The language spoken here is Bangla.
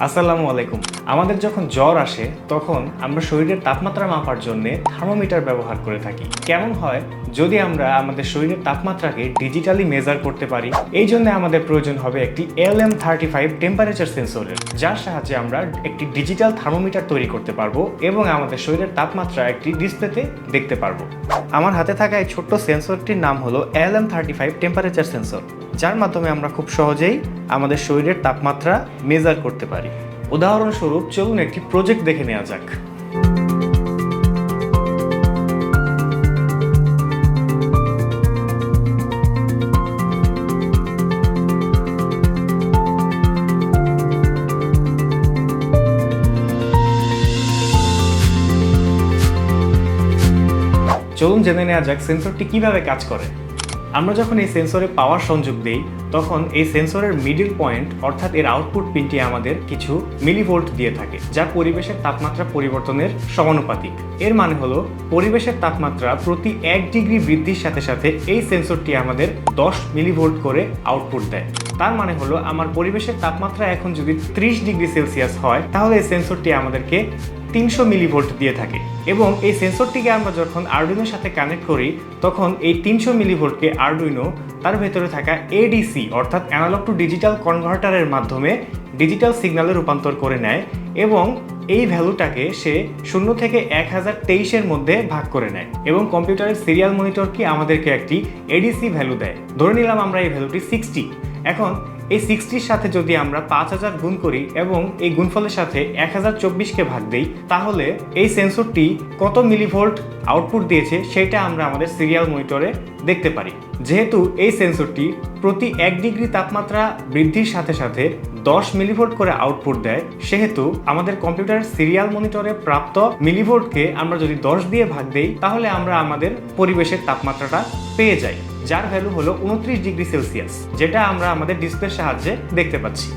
আসসালামু আলাইকুম। আমাদের যখন জ্বর আসে, তখন আমরা শরীরের তাপমাত্রা মাপার জন্য থার্মোমিটার ব্যবহার করে থাকি। কেমন হয়? যদি আমরা আমাদের শরীরের তাপমাত্রাকে ডিজিটালি মেজার করতে পারি, এই জন্য আমাদের প্রয়োজন হবে একটি L M thirty five temperature সেন্সরের যার সাহায্যে আমরা একটি ডিজিটাল থার্মোমিটার তৈরি করতে পারব এবং আমাদের শরীরের তাপমাত্রা একটি ডিসপ্লেতে দেখতে পারব। আমার হাতে থাকা এই ছোট্ট সেন্সরটির নাম হলো L M thirty five temperature sensor যার মাধ্যমে আমরা খুব সহজেই আমাদের শরীরের তাপমাত্রা মেজার করতে পারি। উদাহরণস্বরূপ, চলুন একটি প্রজেক্ট দেখে নেওয়া যাক। চলুন জেনে নেওয়া যাক সেন্সরটি কীভাবে কাজ করে। আমরা যখন এই সেন্সরে পাওয়ার সংযোগ দিই, তখন এই সেন্সরের মিডিল পয়েন্ট অর্থাৎ এর আউটপুট পিনটি আমাদের কিছু মিলিভোল্ট দিয়ে থাকে, যা পরিবেশের তাপমাত্রা পরিবর্তনের সমানুপাতিক। এর মানে হলো, পরিবেশের তাপমাত্রা প্রতি এক ডিগ্রি বৃদ্ধির সাথে সাথে এই সেন্সরটি আমাদের দশ মিলিভোল্ট করে আউটপুট দেয়। তার মানে হলো আমার পরিবেশের তাপমাত্রা এখন যদি ত্রিশ ডিগ্রি সেলসিয়াস হয়, তাহলে এই সেন্সরটি আমাদেরকে তিনশো মিলিভোল্ট দিয়ে থাকে। এবং এই সেন্সরটিকে আমরা যখন আরডুইনোর সাথে কানেক্ট করি, তখন এই তিনশো মিলিভোল্টকে আরডুইনো তার ভেতরে থাকা এডিসি অর্থাৎ অ্যানালগ টু ডিজিটাল কনভার্টারের মাধ্যমে ডিজিটাল সিগনালে রূপান্তর করে নেয় এবং এই ভ্যালুটাকে সে শূন্য থেকে এক হাজার তেইশের মধ্যে ভাগ করে নেয় এবং কম্পিউটারের সিরিয়াল মনিটরকে আমাদেরকে একটি এডিসি ভ্যালু দেয়। ধরে নিলাম আমরা এই ভ্যালুটি সিক্সটি এখন এই সিক্সটির সাথে যদি আমরা পাঁচ হাজার গুণ করি এবং এই গুণফলের সাথে এক হাজার চব্বিশকে ভাগ দিই, তাহলে এই সেন্সরটি কত মিলিভোল্ট আউটপুট দিয়েছে সেটা আমরা আমাদের সিরিয়াল মনিটরে দেখতে পারি। যেহেতু এই সেন্সরটি প্রতি এক ডিগ্রি তাপমাত্রা বৃদ্ধির সাথে সাথে দশ মিলিভোল্ট করে আউটপুট দেয়, সেহেতু আমাদের কম্পিউটার সিরিয়াল মনিটরে প্রাপ্ত মিলিভোল্টকে আমরা যদি দশ দিয়ে ভাগ দেই, তাহলে আমরা আমাদের পরিবেশের তাপমাত্রাটা পেয়ে যাই, যার ভ্যালু হলো উনত্রিশ ডিগ্রি সেলসিয়াস, যেটা আমরা আমাদের ডিসপ্লের সাহায্যে দেখতে পাচ্ছি।